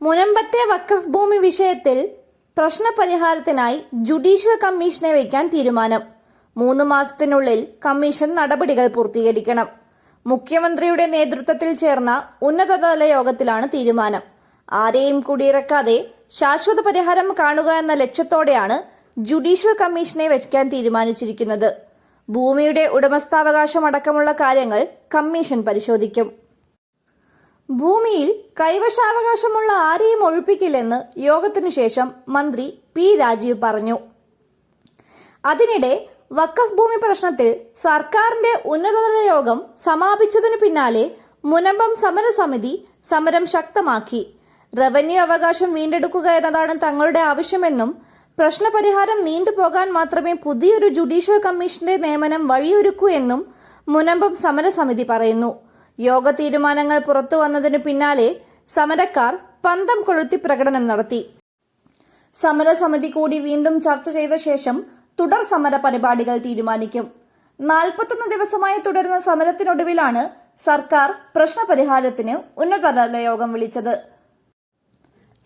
മുനമ്പത്തെ വഖഫ് ഭൂമി വിഷയത്തിൽ പ്രശ്നപരിഹാരത്തിനായി ജുഡീഷ്യൽ കമ്മീഷനെ വയ്ക്കാൻ തീരുമാനം. മൂന്ന് മാസത്തിനുള്ളിൽ കമ്മീഷൻ നടപടികൾ പൂർത്തീകരിക്കണം. മുഖ്യമന്ത്രിയുടെ നേതൃത്വത്തിൽ ചേർന്ന ഉന്നതതല യോഗത്തിലാണ് തീരുമാനം. ആരെയും കുടിയിറക്കാതെ ശാശ്വത പരിഹാരം കാണുക എന്ന ലക്ഷ്യത്തോടെയാണ് ജുഡീഷ്യൽ കമ്മീഷനെ വയ്ക്കാൻ തീരുമാനിച്ചിരിക്കുന്നത്. ഭൂമിയുടെ ഉടമസ്ഥാവകാശമടക്കമുള്ള കാര്യങ്ങൾ കമ്മീഷൻ പരിശോധിക്കും. ഭൂമിയിൽ കൈവശാവകാശമുള്ള ആരെയും ഒഴിപ്പിക്കില്ലെന്ന് യോഗത്തിനു ശേഷം മന്ത്രി പി രാജീവ് പറഞ്ഞു. അതിനിടെ വഖഫ് ഭൂമി പ്രശ്നത്തിൽ സർക്കാരിന്റെ ഉന്നതതല യോഗം സമാപിച്ചതിനു പിന്നാലെ മുനമ്പം സമരസമിതി സമരം ശക്തമാക്കി. റവന്യൂ അവകാശം വീണ്ടെടുക്കുക എന്നതാണ് തങ്ങളുടെ ആവശ്യമെന്നും പ്രശ്നപരിഹാരം നീണ്ടുപോകാൻ മാത്രമേ പുതിയൊരു ജുഡീഷ്യൽ കമ്മീഷന്റെ നിയമനം വഴിയൊരുക്കൂ എന്നും മുനമ്പം സമരസമിതി പറയുന്നു. യോഗ തീരുമാനങ്ങൾ പുറത്തു വന്നതിനു പിന്നാലെ സമരക്കാർ പന്തം കൊളുത്തി പ്രകടനം നടത്തി. സമരസമിതി കൂടി വീണ്ടും ചർച്ച ചെയ്ത ശേഷം തുടർ സമര പരിപാടികൾ തീരുമാനിക്കും. നാൽപ്പത്തൊന്ന് ദിവസമായി തുടരുന്ന സമരത്തിനൊടുവിലാണ് സർക്കാർ പ്രശ്നപരിഹാരത്തിന് ഉന്നതതല യോഗം വിളിച്ചത്.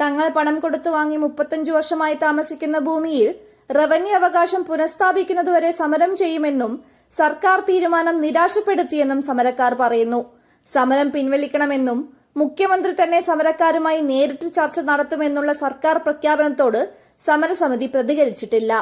തങ്ങൾ പണം കൊടുത്തു വാങ്ങി മുപ്പത്തഞ്ചു വർഷമായി താമസിക്കുന്ന ഭൂമിയിൽ റവന്യൂ അവകാശം പുനഃസ്ഥാപിക്കുന്നതുവരെ സമരം ചെയ്യുമെന്നും സർക്കാർ തീരുമാനം നിരാശപ്പെടുത്തിയെന്നും സമരക്കാർ പറയുന്നു. സമരം പിൻവലിക്കണമെന്നും മുഖ്യമന്ത്രി തന്നെ സമരക്കാരുമായി നേരിട്ട് ചർച്ച നടത്തുമെന്നുള്ള സർക്കാർ പ്രഖ്യാപനത്തോട് സമരസമിതി പ്രതികരിച്ചിട്ടില്ല